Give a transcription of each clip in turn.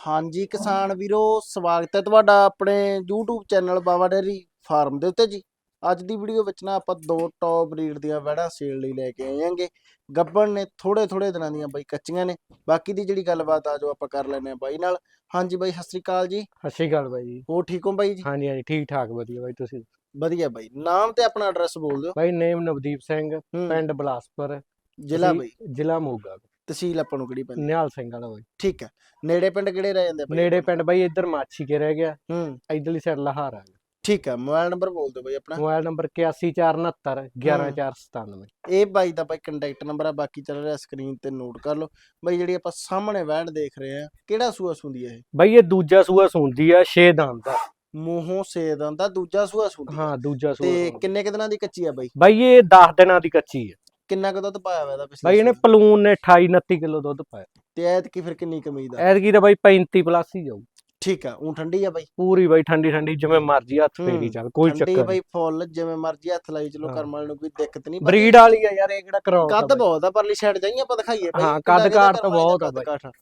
ਹਾਂਜੀ ਕਿਸਾਨ ਵੀਰੋ ਸਵਾਗਤ ਹੈ ਤੁਹਾਡਾ ਆਪਣੇ YouTube channel Bawa dairy farm ਦੇ ਉੱਤੇ ਜੀ। ਅੱਜ ਦੀ ਵੀਡੀਓ ਵਿੱਚ ਨਾ ਆਪਾਂ ਦੋ ਟੌਪ ਬਰੀਡ ਦੀਆਂ ਵੈੜਾਂ ਸੇਲ ਲਈ ਲੈ ਕੇ ਆਏ ਆਂਗੇ ਗੱਬਣ ਨੇ ਥੋੜੇ ਥੋੜੇ ਦਿਨਾਂ ਦੀਆਂ ਬਾਈ ਕੱਚੀਆਂ ਨੇ। ਬਾਕੀ ਦੀ ਜਿਹੜੀ ਗੱਲਬਾਤ ਆ ਜੋ ਆਪਾਂ ਕਰ ਲੈਨੇ ਆ ਬਾਈ ਨਾਲ। ਹਾਂਜੀ ਬਾਈ ਸਤਿ ਸ੍ਰੀ ਅਕਾਲ ਜੀ। ਸਤਿ ਸ਼੍ਰੀ ਅਕਾਲ ਬਾਈ ਜੀ। ਹੋ ਠੀਕ ਹੋ ਬਾਈ ਜੀ? ਹਾਂਜੀ ਹਾਂਜੀ ਠੀਕ ਠਾਕ ਵਧੀਆ ਬਾਈ ਤੁਸੀਂ? ਵਧੀਆ ਬਾਈ। ਨਾਮ ਤੇ ਆਪਣਾ ਐਡਰੈਸ ਬੋਲ ਦਿਓ। ਬਾਈ ਨੇਮ ਨਵਦੀਪ ਸਿੰਘ ਪਿੰਡ ਬਲਾਸਪੁਰ। ਜ਼ਿਲ੍ਹਾ ਬਾਈ। ਜ਼ਿਲ੍ਹਾ ਮੋਗਾ ਤਹਿਸੀਲ ਆਪਾਂ ਨੂੰ ਕਿਹੜੀ ਪੈਂਦੀ? ਨਿਹਾਲ ਸਿੰਘ ਵਾਲਾ ਬਾਈ। ਠੀਕ ਹੈ। ਨੇੜੇ ਪਿੰਡ ਕਿਹੜੇ ਰਹਿ ਜਾਂਦੇ ਨੇੜੇ ਪਿੰਡ ਬਾਈ ਇੱਧਰ ਮਾਛੀ ਕੇ ਰਹਿ ਗਿਆ। ਹੂੰ। ਇਧਰਲੀ ਸਾਈਡ ਲਹਾਰ ਆ ਠੀਕ ਹੈ ਮੋਬਾਈਲ ਨੰਬਰ ਬੋਲ ਦਿਓ ਬਾਈ ਆਪਣਾ। ਮੋਬਾਈਲ ਨੰਬਰ 8149 11497 ਇਹ ਬਾਈ ਦਾ ਬਾਈ ਕੰਟੈਕਟ ਨੰਬਰ ਆ ਬਾਕੀ ਚੱਲ ਰਿਹਾ ਸਕਰੀਨ ਤੇ ਨੋਟ ਕਰ ਲਓ। ਬਾਈ ਜਿਹੜੀ ਆਪਾਂ ਸਾਹਮਣੇ ਵੈੜ ਦੇਖ ਰਹੇ ਆ ਕਿਹੜਾ ਸੂਆ ਸੁੰਦੀ ਹੈ ਇਹ? ਬਾਈ ਇਹ ਦੂਜਾ ਸੂਆ ਸੁੰਦੀ ਆ 6 ਦੰਦ ਦਾ ਮੂੰਹੋਂ ਸੇਦਾਂ ਦਾ ਦੂਜਾ ਸੂਆ ਸੁੰਦੀ ਹੈ ਦੂਜਾ ਸੂਆ ਤੇ। ਕਿੰਨੇ ਕੁ ਦਿਨਾਂ ਦੀ ਕੱਚੀ ਆ ਬਾਈ? ਬਾਈ ਇਹ 10 ਦਿਨਾਂ ਦੀ ਕੱਚੀ ਹੈ ਕਿੰਨਾ ਕੁ ਦੁੱਧ ਪਾਇਆ ਹੋਇਆ ਇਹਦਾ ਪਿਛਲੇ ਬਾਈ ਇਹਨੇ? ਪਲੂਨ ਨੇ 28 29 ਕਿਲੋ ਦੁੱਧ ਪਾਇਆ। ਤੇ ਐਤਕੀ ਫਿਰ ਕਿੰਨੀ ਕਮੀ ਦਾ? ਐਤਕੀ ਤਾਂ ਬਾਈ 35 ਪਲੱਸ ਹੀ ਜਾਊ। ਠੀਕ ਆ ਉਹ ਠੰਡੀ ਆ ਬਾਈ? ਪੂਰੀ ਬਾਈ ਠੰਡੀ ਠੰਡੀ ਜਿਵੇਂ ਮਰਜ਼ੀ ਹੱਥ ਫੇਰੀ ਚੱਲ ਕੋਈ ਠੰਡੀ ਚੱਕਰ ਬਾਈ ਫੁੱਲ ਜਿਵੇਂ ਮਰਜ਼ੀ ਹੱਥ ਲਾਈ ਚਲੋ ਹਾਂ। ਕਰਮ ਵਾਲੇ ਨੂੰ ਕੋਈ ਦਿੱਕਤ ਨਹੀਂ ਬਰੀਡ ਵਾਲੀ ਆ ਯਾਰ ਇਹ ਕਿਹੜਾ ਕਰਾਉ ਕੱਦ ਬਹੁਤ ਆ ਪਰਲੀ ਸਾਈਡ ਜਾਈਏ ਆਪਾਂ ਦਿਖਾਈਏ ਬਾਈ। ਹਾਂ, ਕਿੰਨਾ ਕੱਦ ਕਰਮ ਤਾਂ ਵਾਲੇ ਬਹੁਤ ਆ ਕੱਦ ਬਾਈ। ਕਾਠ।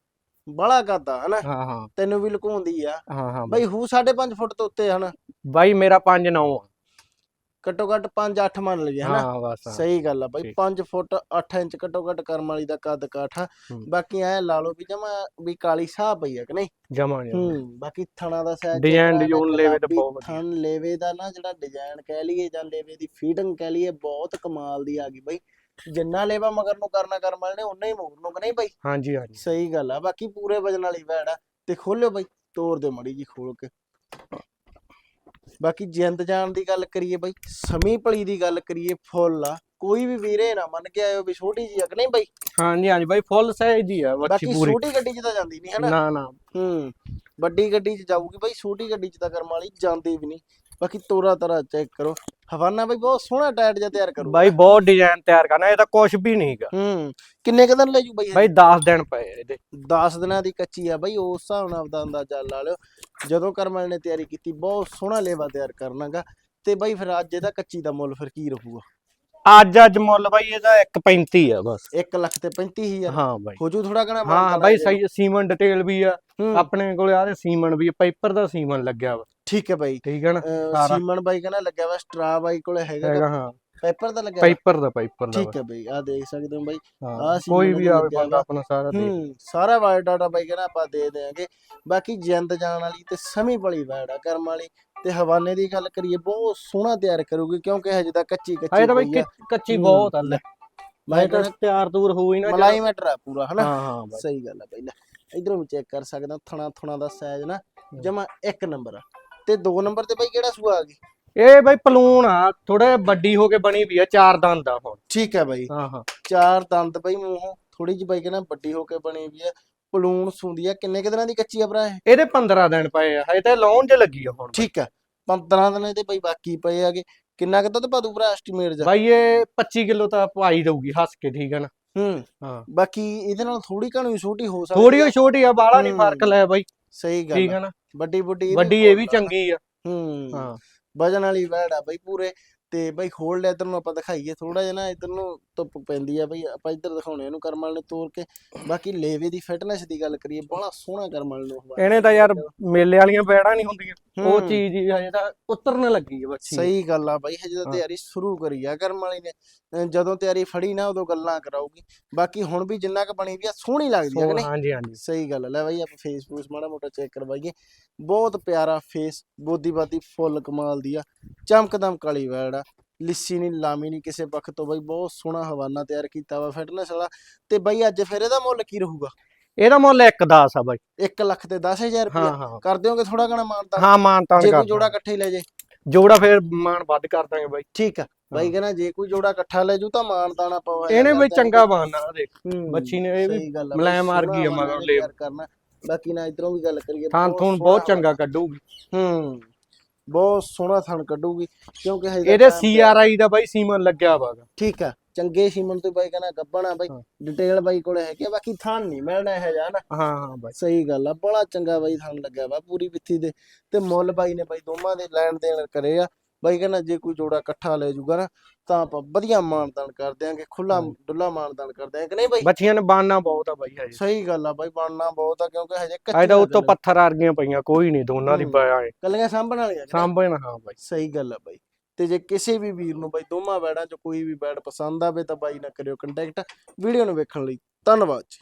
ਬੜਾ ਕੱਦ ਆ ਹਨਾ? ਹਾਂ ਹਾਂ। ਤੈਨੂੰ ਵੀ ਲੁਕਾਉਂਦੀ ਆ। ਹਾਂ ਹਾਂ ਬਾਈ ਹੂ 5.5 ਫੁੱਟ ਤੋਂ ਉੱਤੇ ਹਨਾ? ਬਾਈ ਮੇਰਾ 5 9 ਘੱਟੋ ਘੱਟ 5-8 ਮੰਨ ਲਈਏ ਹਨਾ ਹਾਂ ਬਸ ਹਾਂ। ਸਹੀ ਗੱਲ ਆ ਬਾਈ ਠੀਕ। 5 ਫੁੱਟ 8 ਇੰਚ ਘੱਟੋ ਘੱਟ ਕਰਮ ਵਾਲੀ ਦਾ ਕੱਦ ਕਾਠਾ ਹੂੰ। ਬਾਕੀ ਐ ਲਾ ਲਓ ਵੀ ਜਮਾ ਵੀ ਕਾਲੀ ਸਾਹ ਪਈ ਆ ਕਿ ਨਹੀਂ ਜਮਾ ਨੀ ਹੂੰ ਬਾਕੀ ਥਣਾ ਦਾ ਸਾਈਜ਼ Design design ਲੇਵੇ ਤਾਂ ਬਹੁਤ ਵਧੀਆ। ਥਣ ਲੇਵੇ ਦਾ ਨਾ ਜਿਹੜਾ ਡਿਜ਼ਾਈਨ ਕਹਿ ਲਈਏ ਜਾਂ ਲੇਵੇ ਦੀ ਫੀਡਿੰਗ ਕਹਿ ਲਈਏ ਬਹੁਤ ਕਮਾਲ ਦੀ ਆ ਗਈ ਬਾਈ ਜਿੰਨਾ ਲੇਵਾ ਮਗਰ ਨੂੰ ਕਰਨਾ ਕਰਮ ਵਾਲੇ ਨੇ ਉਨਾ ਹੀ ਮੋਰ ਨੂੰ ਕਿ ਨਹੀਂ ਬਾਈ ਹਾਂਜੀ ਹਾਂਜੀ ਸਹੀ ਗੱਲ ਆ ਬਾਕੀ ਪੂਰੇ ਵਜਨ ਵਾਲੀ ਵੈੜ ਆ ਤੇ ਖੋਲਿਓ ਬਾਈ ਤੋੜ ਦਿਓ ਮੜੀ ਜੀ ਖੋਲ ਕੇ ਬਾਕੀ ਜਿੰਦ ਜਾਨ ਦੀ ਗੱਲ ਕਰੀਏ ਬਾਈ ਸਮੀ ਭਲੀ ਦੀ ਗੱਲ ਕਰੀਏ ਫੁੱਲ ਆ ਕੋਈ ਵੀ ਵੀਰੇ ਨਾ ਮੰਨ ਕੇ ਆਇਓ ਵੀ ਛੋਟੀ ਜੀ ਕਿ ਨਹੀਂ ਬਾਈ? ਹਾਂਜੀ ਹਾਂਜੀ ਬਾਈ ਫੁੱਲ ਸਾਈਜ਼ ਦੀ ਆ ਬਾਕੀ ਪੂਰੀ। ਛੋਟੀ ਗੱਡੀ 'ਚ ਤਾਂ ਜਾਂਦੀ ਨਹੀਂ ਹਨਾ ਨਾ? ਨਾ ਹੂੰ ਵੱਡੀ ਗੱਡੀ 'ਚ ਜਾਊਗੀ ਬਾਈ ਛੋਟੀ ਗੱਡੀ 'ਚ ਤਾਂ ਕਰਮ ਵਾਲੀ ਜਾਂਦੀ ਵੀ ਨਹੀਂ ਬਾਕੀ ਤੋਰਾ ਤਰਾ ਚੈੱਕ ਕਰੋ। ਹਵਾਨਾ ਬਾਈ ਬਹੁਤ ਸੋਹਣਾ ਟਾਇਟ ਜਿਹਾ ਤਿਆਰ ਕਰੂ ਬਾਈ ਬਹੁਤ ਡਿਜ਼ਾਈਨ ਤਿਆਰ ਕਰਨਾ ਇਹ ਤਾਂ ਕੁਝ ਵੀ ਨਹੀਂਗਾ ਹੂੰ ਕਿੰਨੇ ਕੁ ਦਿਨ ਲੈ ਜੂ ਬਾਈ ਬਾਈ 10 ਦਿਨ ਪਏ ਇਹਦੇ। 10 ਦਿਨਾਂ ਦੀ ਕੱਚੀ ਆ ਬਾਈ ਉਸ ਹਿਸਾਬ ਨਾਲ ਆਪਦਾ ਅੰਦਾਜ਼ਾ ਲਾ ਲਿਓ। ਜਦੋਂ ਕਰਮਲ ਨੇ ਤਿਆਰੀ ਕੀਤੀ ਬਹੁਤ ਸੋਹਣਾ ਲੇਵਾ ਤਿਆਰ ਕਰਨਾਗਾ। ਤੇ ਬਾਈ ਫਿਰ ਅੱਜ ਇਹਦਾ ਕੱਚੀ ਦਾ ਮੁੱਲ ਫਿਰ ਕੀ ਰਹੂਗਾ? ਅੱਜ ਅੱਜ ਮੁੱਲ ਬਾਈ ਇਹਦਾ 1.35 ਆ ਬਸ। 1 ਲੱਖ ਤੇ 35000 ਹਾਂ ਬਾਈ। ਹੋ ਜੂ ਥੋੜਾ ਕਣਾ ਹਾਂ ਬਾਈ ਸਹੀ ਸੀਮਨ ਡਿਟੇਲ ਵੀ ਆ। ਆਪਣੇ ਕੋਲੇ ਆ ਸੀਮਨ ਵੀ ਪੇਪਰ ਦਾ ਸੀਮਨ ਲੱਗਿਆ ਵਾ। ਠੀਕ ਹੈ ਬਾਈ। ਠੀਕ ਹੈ ਨਾ? ਅਹ, ਸਾਰਾ। ਸੀਮਨ ਬਾਈ ਕਹਿੰਦਾ ਲੱਗਿਆ ਵਾ ਸਟਰਾ ਬਾਈ ਕੋਲੇ ਹੈਗਾ ਹੈਗਾ ਹਾਂ। ਪੇਪਰ ਦਾ ਲੱਗਿਆ ਵਾ? ਪੇਪਰ ਦਾ ਪੇਪਰ ਦਾ ਠੀਕ ਹੈ ਬਾਈ ਆ ਦੇਖ ਸਕਦੇ ਹੋ ਬਾਈ। ਹਾਂ, ਆਹ ਕੋਈ ਵੀ ਦਾ ਆਵੇ ਲੱਗਿਆ ਬੰਦਾ ਵਾ। ਆਪਣਾ ਸਾਰਾ ਦੇ ਹੂੰ ਸਾਰਾ ਵਾਈਟ ਡਾਟਾ ਬਾਈ ਕਹਿੰਦਾ ਆਪਾਂ ਦੇ ਦੇਾਂਗੇ ਬਾਕੀ ਜਿੰਦ ਜਾਣ ਵਾਲੀ ਤੇ ਸਮੀ ਬੜੀ ਵੈੜ ਆ ਕਰਮ ਵਾਲੀ। ਤੇ ਹਵਾਨੇ ਦੀ ਗੱਲ ਕਰੀਏ ਬਹੁਤ ਸੋਹਣਾ ਤਿਆਰ ਕਰੂਗੀ ਕਿਉਂਕਿ ਹਜੇ ਤਾਂ ਕੱਚੀ ਕੱਚੀ ਹਜੇ ਤਾਂ ਬਾਈ ਪਈ ਆ। ਕੱਚ- ਹੂੰ, ਬਹੁਤ ਆ ਲੈ। ਮੈਂ ਤਾਂ ਤਿਆਰ ਦੂਰ ਹੋਈ ਨਾ ਮਲਾਈ ਮੈਟਰ ਆ ਪੂਰਾ ਹਨਾ? ਹਾਂ ਹਾਂ ਬਾਈ। ਸਹੀ ਗੱਲ ਆ ਬਾਈ ਲੈ। ਇਧਰੋਂ ਵੀ ਚੈੱਕ ਕਰ ਸਕਦਾ ਥਣਾ ਥਣਾ ਦਾ ਸਾਈਜ਼ ਨਾ ਜਮਾ ਇੱਕ ਨੰਬਰ ਆ। ਤੇ ਦੋ ਨੰਬਰ ਤੇ ਬਾਈ ਕਿਹੜਾ ਸੂਆ ਆ ਗਈ ਇਹ ਬਾਈ ਪਲੂਣ ਆ ਥੋੜਾ ਵੱਡੀ ਹੋ ਕੇ ਬਣੀ ਵੀ ਆ ਚਾਰ ਦੰਦ ਆ ਹੁਣ। ਠੀਕ ਹੈ ਬਾਈ। ਹਾਂ ਹਾਂ। ਚਾਰ ਦੰਦ ਬਾਈ ਮੂੰਹੋਂ ਥੋੜੀ ਜਿਹੀ ਬਾਈ ਕਹਿੰਦਾ ਵੱਡੀ ਹੋ ਕੇ ਬਣੀ ਵੀ ਆ ਪਲੂਣ ਸੁੰਦੀ ਆ। ਕਿੰਨੇ ਕੁ ਦਿਨਾਂ ਦੀ ਕੱਚੀ ਆ ਭਰਾ ਇਹ? ਇਹਦੇ 15 ਦਿਨ ਪਏ ਆ ਹਜੇ ਤਾਂ ਲਾਉਣ 'ਚ ਲੱਗੀ ਆ ਹੁਣ। ਠੀਕ ਆ 15 ਦਿਨ ਇਹਦੇ ਬਾਈ ਬਾਕੀ ਪਏ ਆਗੇ ਕਿੰਨਾ ਕੁ ਦੁੱਧ ਪਾਦੂ ਭਰਾ ਐਸਟੀਮੇਟ ਜਾ? ਬਾਈ ਇਹ 25 ਕਿਲੋ ਤਾਂ ਪਾਈ ਦਊਗੀ ਹੱਸ ਕੇ ਠੀਕ ਹੈ ਨਾ? ਹੂੰ। ਹਾਂ। ਬਾਕੀ ਇਹਦੇ ਨਾਲ ਥੋੜੀ ਘਣੀ ਛੋਟੀ ਹੋ ਸਕਦੀ ਥੋੜੀ ਆ। ਉਹ ਛੋਟੀ ਆ ਬਾਹਲਾ ਨਹੀਂ। ਫ਼ਰਕ ਲੈ ਬਾਈ। ਸਹੀ ਠੀਕ ਗੱਲ ਆ। ਹੈ ਨਾ? ਵੱਡੀ ਵੱਡੀ ਵੱਡੀ ਇਹ ਵੀ ਚੰਗੀ ਆ। ਹੂੰ ਹਾਂ। ਵਜਨ ਵਾਲੀ ਵੈੜ ਆ ਬਈ ਪੂਰੇ। ਤੇ ਬਈ ਹੋਲਡ ਇਧਰ ਨੂੰ ਆਪਾਂ ਦਿਖਾਈਏ ਥੋੜਾ ਜਿਹਾ ਨਾ ਇਧਰ ਨੂੰ ਧੁੱਪ ਪੈਂਦੀ ਆ ਬਈ ਆਪਾਂ ਇੱਧਰ ਦਿਖਾਉਣੇ ਇਹਨੂੰ ਕਰਮਲ ਨੇ ਤੋੜ ਕੇ। ਬਾਕੀ ਲੇਵੇ ਦੀ ਫਿਟਨੈਸ ਦੀ ਗੱਲ ਕਰੀਏ ਬੜਾ ਸੋਹਣਾ ਕਰਮਲ ਨੂੰ ਇਹਨੇ ਤਾਂ ਯਾਰ ਮੇਲੇ ਵਾਲੀਆਂ ਬੈੜਾਂ ਨਹੀਂ ਹੁੰਦੀਆਂ ਉਹ ਹੂੰ। ਚੀਜ਼ ਹੀ ਹਜੇ ਤਾਂ ਉਤਰਨ ਲੱਗੀ ਆ ਬੱਚੀ ਸਹੀ ਗੱਲ ਆ ਬਾਈ ਹਜੇ ਤਾਂ ਹਾਂ। ਤਿਆਰੀ ਸ਼ੁਰੂ ਕਰੀ ਆ ਕਰਮ ਵਾਲੀ ਨੇ। ਜਦੋਂ ਤਿਆਰੀ ਫੜੀ ਨਾ ਉਦੋਂ ਗੱਲਾਂ ਕਰਾਊਗੀ। ਬਾਕੀ ਹੁਣ ਵੀ ਜਿੰਨਾ ਕ ਬਣੀ ਵੀ ਆ ਸੋਹਣੀ ਲੱਗਦੀ ਆ ਕਿ ਨਹੀਂ? ਹਾਂਜੀ ਹਾਂਜੀ। ਸਹੀ ਗੱਲ। ਲੈ ਬਾਈ ਆਪਾਂ ਫੇਸ ਫੂਸ ਮਾੜਾ ਮੋਟਾ ਚੈੱਕ ਕਰਵਾਈਏ। ਬਹੁਤ ਪਿਆਰਾ ਫੇਸ ਬੋਦੀ ਬਾਦੀ ਫੁੱਲ ਕਮਾਲ ਦੀ ਆ। ਚਮਕਦਮ ਕਾਲੀ ਵੈੜ। ਆ ਲਿੱਸੀ ਨਹੀਂ ਲਾਮੀ ਨਹੀਂ ਕਿਸੇ ਪੱਖ ਤੋਂ ਬਾਈ ਬਹੁਤ ਸੋਹਣਾ ਹਵਾਨਾ ਤਿਆਰ ਕੀਤਾ ਵਾ ਫਿਟਨੈਸ ਵਾਲਾ। ਤੇ ਬਾਈ ਅੱਜ ਫਿਰ ਇਹਦਾ ਮੁੱਲ ਕੀ ਰਹੂਗਾ? ਇਹਦਾ ਮੁੱਲ 1.10 ਆ ਬਾਈ। 1 ਲੱਖ ਤੇ 10000 ਹਾਂ ਰੁਪਏ ਕਰ ਦਿਓਗੇ ਥੋੜਾ ਘਣਾ ਮਾਨਤਾ? ਹਾਂ ਮਾਨ ਤਾਨ ਜੇ ਕੋਈ ਜੋੜਾ ਇਕੱਠੇ ਹੀ ਲੈ ਜੇ। ਜੋੜਾ ਫਿਰ ਮਾਨ ਵੱਧ ਕਰ ਦਾਂਗੇ ਬਾਈ। ਠੀਕ ਆ। ਬਾਈ। ਕਹਿੰਦਾ ਜੇ ਕੋਈ ਜੋੜਾ ਇਕੱਠਾ ਲੈ ਜੂ ਤਾਂ ਮਾਨਤਾਨ ਆਪਾਂ ਉਹ ਇਹਨੇ ਦਿਆਂਗੇ। ਚੰਗਾ ਬਾਨਾ ਦੇਖ ਬੱਚੀ ਨੇ ਇਹ ਵੀ ਬਈ ਮਾਰ ਗਈ ਆ ਮਗਰ। ਤਿਆਰ ਕਰਨਾ। ਬਾਕੀ ਨਾ ਇਧਰੋਂ ਵੀ ਗੱਲ ਕਰੀਏ ਥਾਂ ਥੂਣ ਬਹੁਤ ਚੰਗਾ ਕੱਢੂਗੀ। ਹੂੰ। ਬਹੁਤ ਸੋਹਣਾ ਥਣ ਕੱਢੂਗੀ ਕਿਉਂਕਿ ਹਜੇ ਇਹਦੇ ਸੀਆਰਆਈ ਦਾ ਬਾਈ ਸੀਮਨ ਲੱਗਿਆ ਵਾਗਾ ਠੀਕ ਆ ਚੰਗੇ ਸੀਮਨ ਤੋਂ ਬਾਈ ਕਹਿੰਦਾ ਗੱਬਣਾ ਬਾਈ। ਡਿਟੇਲ ਬਾਈ ਕੋਲੇ ਹੈਗੀ ਆ, ਬਾਕੀ ਥਣ ਨਹੀਂ ਮਿਲਣਾ ਇਹ ਜਾ ਨਾ। ਹਾਂ ਹਾਂ ਬਾਈ। ਸਹੀ ਗੱਲ ਆ ਬੜਾ ਚੰਗਾ ਬਾਈ ਥਣ ਲੱਗਿਆ ਵਾ ਪੂਰੀ ਪਿੱਥੀ ਦੇ ਤੇ ਮੁੱਲ ਬਾਈ ਨੇ ਬਾਈ ਦੋਵਾਂ ਦੇ ਲੈਣ ਦੇਣ ਕਰੇ ਆ। ਬਾਈ ਕਹਿੰਦਾ ਜੇ ਕੋਈ ਜੋੜਾ ਇਕੱਠਾ ਲੈ ਜੂਗਾ ਨਾ ਤਾਂ ਆਪਾਂ ਵਧੀਆ ਮਾਨਦਾਨ ਕਰ ਦਿਆਂਗੇ ਖੁੱਲਾ। ਡੁੱਲਾ ਮਾਨਦਾਨ ਕਰ ਦਿਆਂਗੇ ਕਿ ਨਹੀਂ ਬਾਈ ਬੱਚੀਆਂ ਨੇ ਬਾਨਾ ਬਹੁਤ ਆ ਬਾਈ ਹਜੇ ਸਹੀ ਗੱਲ ਆ ਬਾਈ ਬਣਨਾ ਬਹੁਤ ਆ ਕਿਉਂਕਿ ਹਜੇ ਤਾਂ ਕੱਚੀਆਂ ਉੱਤੋਂ। ਪੱਥਰ ਆਰਗੀਆਂ ਪਈਆਂ ਕੋਈ ਨਹੀਂ ਦੋਨਾਂ ਦੀ। ਬਾਇਆ ਏ ਕੱਲੀਆਂ ਸਾਂਭਣ ਵਾਲੀਆਂ? ਸਾਂਭਣ ਹਾਂ ਬਾਈ ਸਹੀ ਗੱਲ ਆ ਬਾਈ ਤੇ ਜੇ ਕਿਸੇ ਵੀ ਵੀਰ ਨੂੰ ਬਾਈ ਦੋਵਾਂ ਬੈੜਾਂ 'ਚ ਕੋਈ ਵੀ ਬੈੜ ਪਸੰਦ ਆਵੇ ਤਾਂ ਬਾਈ ਨਾਲ ਕਰਿਓ ਕੰਟੈਕਟ ਵੀਡੀਓ ਨੂੰ ਵੇਖਣ ਲਈ ਧੰਨਵਾਦ ਜੀ